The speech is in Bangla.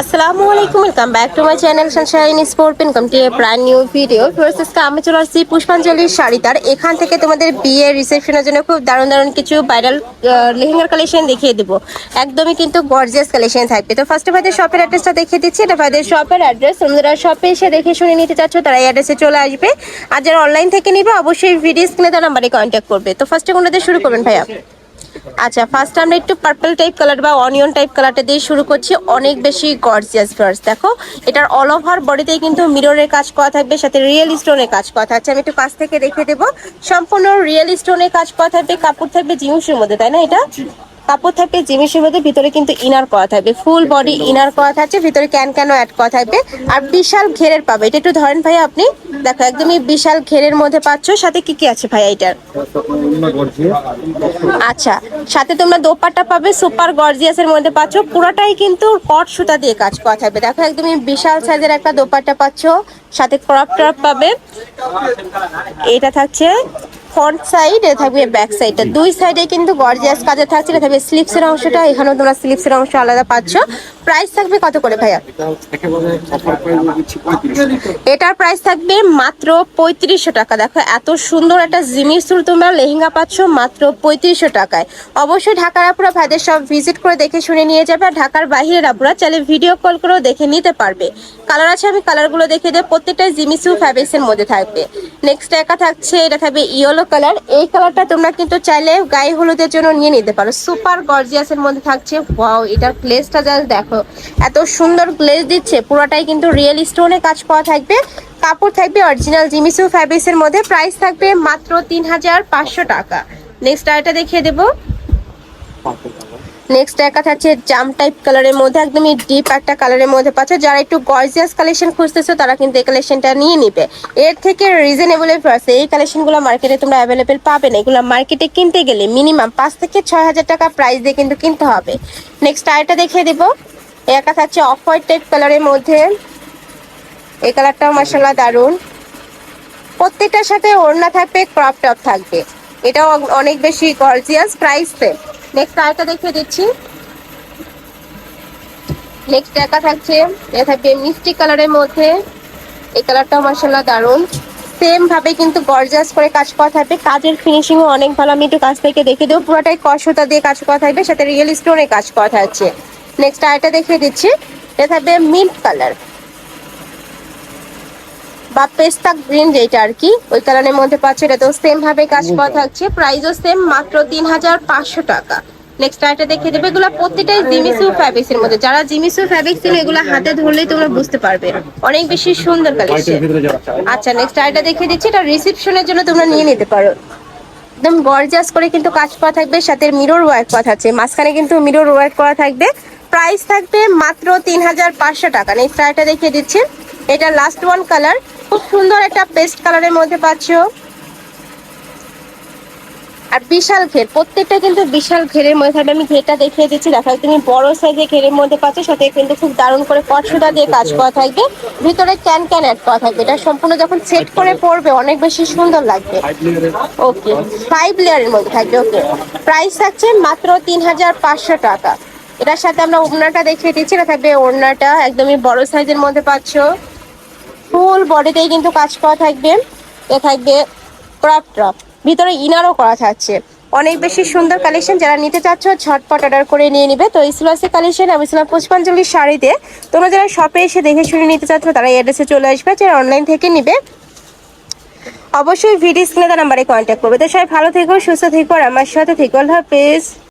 আসসালামু আলাইকুম welcome back to my channel Sunshine Sport income to a brand new video প্রসেসকে আমি চলে আসছি পুষ্পাঞ্জলির শাড়িতার এখান থেকে তোমাদের বিয়ে রিসেপশনের জন্য খুব দারুণ দারুণ কিছু ভাইরাল লেহেঙ্গার কালেকশন দেখিয়ে দেবো। একদমই কিন্তু গর্জিয়াস কালেকশন থাকবে। তো ফার্স্টে ভাইদের শপের অ্যাড্রেসটা দেখিয়ে দিচ্ছি। এটা ভাইদের শপের অ্যাড্রেস তোমরা শপে এসে দেখে শুনে নিতে চাচ্ছ তারা এই অ্যাড্রেসে চলে আসবে। আর যারা অনলাইন থেকে নিবে, অবশ্যই ভিডিও স্ক্রিনে তার নাম্বারে কন্ট্যাক্ট করবে। তো ফার্স্টে কোনটা শুরু করবেন ভাইয়া? আচ্ছা ফার্স্ট আমরা একটু পার্পল টাইপ কালার বা অনিয়ন টাইপ কালারটা দিয়ে শুরু করছি। অনেক বেশি গর্জিয়াস ফার্স্ট দেখো। এটার অল ওভার বডিতে কিন্তু মিররের কাজ করা থাকবে, সাথে রিয়েল স্টোনের কাজ করা থাকছে আমি একটু কাছ থেকে দেখে দেবো। সম্পূর্ণ রিয়েল স্টোনের কাজ করা থাকবে, কাপড় থাকবে জিনিসের মধ্যে, তাই না এটা? কাপড় থাকবে জিনিসের মধ্যে ভিতরে কিন্তু ইনার করা থাকবে। ফুল বডি ইনার করা থাকছে, ভিতরে ক্যান ক্যানও অ্যাড করা থাকবে। আর বিশাল ঘেরের পাবে, এটা একটু ধরেন ভাই আপনি। দেখো, একদমই বিশাল ঘেরের মধ্যে পাচ্ছ, সাথে কি কি আছে ভাই এটার? আচ্ছা সাথে তোমরা দোপাট্টা পাবে সুপার গর্জিয়াসের মধ্যে পাচ্ছ। পুরোটাই কিন্তু কট সুতা দিয়ে কাজ করা থাকবে। দেখো, একদমই বিশাল সাইজের একটা দোপাট্টা পাচ্ছ। সাথে ক্রপ টপ পাবে। এটা থাকছে ফ্রন্ট সাইড এটা থাকবে ব্যাক সাইডটা দুই সাইডে কিন্তু গর্জিয়াস কাজে থাকছে, এটা থাকবে স্লিপসের অংশটা, এখানেও তোমরা স্লিপসের অংশ আলাদা পাচ্ছ। প্রাইস থাকবে কত করে ভাইয়া? এটার প্রাইস থাকবে মাত্র পঁয়ত্রিশশো টাকা। দেখো, এত সুন্দর একটা জিনিস তোমরা লেহেঙ্গা পাচ্ছ মাত্র পঁয়ত্রিশশো টাকায়। অবশ্যই ঢাকার আপুরা ভাইদের সব ভিজিট করে দেখে শুনে নিয়ে যাবে আর ঢাকার বাইরের আপুরা চাইলে ভিডিও কল করেও দেখে নিতে পারবে। কালার আছে, আমি কালারগুলো দেখে দেবো। প্রত্যেকটা জিমিসু ফ্যাব্রিক্সের মধ্যে থাকবে। নেক্সট একা থাকছে, এটা থাকবে ইয়েলো কালার এই কালারটা তোমরা কিন্তু চাইলে গায়ে হলুদের জন্য নিয়ে নিতে পারো। সুপার গর্জিয়াসের মধ্যে থাকছে। ওয়াও এটার প্লেসটা জাস্ট দেখো। এত সুন্দর গ্লেজ দিচ্ছে, পুরোটাই কিন্তু রিয়েল স্টোনে কাজ করা থাকবে। কাপড় থাকবে অরিজিনাল জিমিসু ফ্যাব্রিক্সের মধ্যে প্রাইস থাকবে মাত্র তিন হাজার পাঁচশো টাকা। নেক্সট আরেকটা দেখিয়ে দেবো। নেক্সট একা থাকছে জাম টাইপ কালারের মধ্যে, একদমই ডিপ একটা কালারের মধ্যে পাচ্ছ। যারা একটু গর্জিয়াস কালেকশন খুঁজতেছো, তারা কিন্তু এই কালেকশনটা নিয়ে নিবে। এর থেকে রিজনেবল প্রাইসে এই কালেকশনগুলো মার্কেটে তোমরা অ্যাভেলেবেল পাবে না। এগুলো মার্কেটে কিনতে গেলে মিনিমাম পাঁচ থেকে ছয় হাজার টাকা প্রাইস দিয়ে কিন্তু কিনতে হবে। নেক্সট আরেকটা দেখিয়ে দেবো। একা থাকছে অফ হোয়াইট কালারের মধ্যে। এই কালারটাও মার্শাল্লাহ দারুণ। প্রত্যেকটার সাথে ওড়না থাকবে ক্রপ টপ থাকবে। এটাও অনেক বেশি গর্জিয়াস প্রাইস নেক্সট আরেকটা দেখিয়ে দিচ্ছি। নেক্সট একা থাকছে, এটা থাকবে মিষ্টি কালারের মধ্যে। এই কালারটাও মার্শাল্লাহ দারুণ। সেম ভাবে কিন্তু গর্জাস করে কাজ করা থাকবে। কাজের ফিনিশিংও অনেক ভালো। আমি একটু কাছ থেকে দেখে দেবো। পুরোটাই কসতা দিয়ে কাজ করা থাকবে। সাথে রিয়েল স্টোনে কাজ করা থাকছে। নেক্সট আরেকটা দেখিয়ে দিচ্ছি। এটা থাকবে মিন্ট কালার বা পেস্তা গ্রিন যেটা আর কি ওই কালারের মধ্যে পাচ্ছে এটা তো সেম ভাবে কাজ করা থাকছে। প্রাইসও সেম মাত্র তিন হাজার পাঁচশো টাকা। নেক্সট আইটা দেখিয়ে দেবে এগুলো প্রত্যেকটাই জিমিসু ফ্যাব্রিক্স এর মধ্যে। যারা জিমিসু ফ্যাব্রিক্স ছিল এগুলো হাতে ধরলেই তোমরা বুঝতে পারবে। অনেক বেশি সুন্দর কালেকশন আচ্ছা নেক্সট আইটা দেখিয়ে দিচ্ছি এটা রিসেপশনের জন্য তোমরা নিয়ে নিতে পারো। একদম গর্জাস করে কিন্তু কাজ করা থাকবে সাথে মিরর ওয়ার্ক করা থাকছে। মাঝখানে কিন্তু মিরর ওয়ার্ক করা থাকবে। প্রাইস থাকবে মাত্র তিন হাজার পাঁচশো টাকা। নেক্সট আইটা দেখিয়ে দিচ্ছি। এটা লাস্ট ওয়ান কালার খুব সুন্দর একটা পেস্ট কালারের মধ্যে পাচ্ছ। আর বিশাল ঘের। প্রত্যেকটা কিন্তু বিশাল ঘেরের মধ্যে থাকবে। আমি ঘেরটা দেখিয়ে দিচ্ছি। দেখো তুমি বড় সাইজের ঘেরের মধ্যে পাচ্ছ। সাথে কিন্তু খুব দারুণ করে কটসুতা দিয়ে কাজ করা থাকবে। ভিতরে ক্যান ক্যান অ্যাড করা থাকবে। এটা সম্পূর্ণ যখন সেট করে পড়বে অনেক বেশি সুন্দর লাগবে। ওকে ফাইভ লেয়ারের মধ্যে থাকবে। ওকে প্রাইস থাকছে মাত্র তিন হাজার পাঁচশো টাকা। এটার সাথে আমরা ওড়নাটা দেখিয়ে দিচ্ছি। এটা থাকবে ওড়নাটা। একদমই বড় সাইজের মধ্যে পাচ্ছ। ফুল বডিতেই কিন্তু কাজ করা থাকবে। এ থাকবে ক্রপ টপ ভিতরে ইনারও করা থাকছে। অনেক বেশি সুন্দর কালেকশন যারা নিতে চাচ্ছ, ঝটপট অর্ডার করে নিয়ে নিবে। তো ইসলাসি কালেকশন আমি ছিলাম পুষ্পাঞ্জলির শাড়িতে তোমরা যারা শপে এসে দেখে শুনে নিতে চাচ্ছ, তারা অ্যাড্রেসে চলে আসবে। যারা অনলাইন থেকে নিবে, অবশ্যই ভিডিও স্ক্রিনে তার নাম্বারে কন্ট্যাক্ট করবে। তো সবাই ভালো থেকো, সুস্থ থেকো, আর আমার সাথে থেকো। আল্লাহ হাফেজ।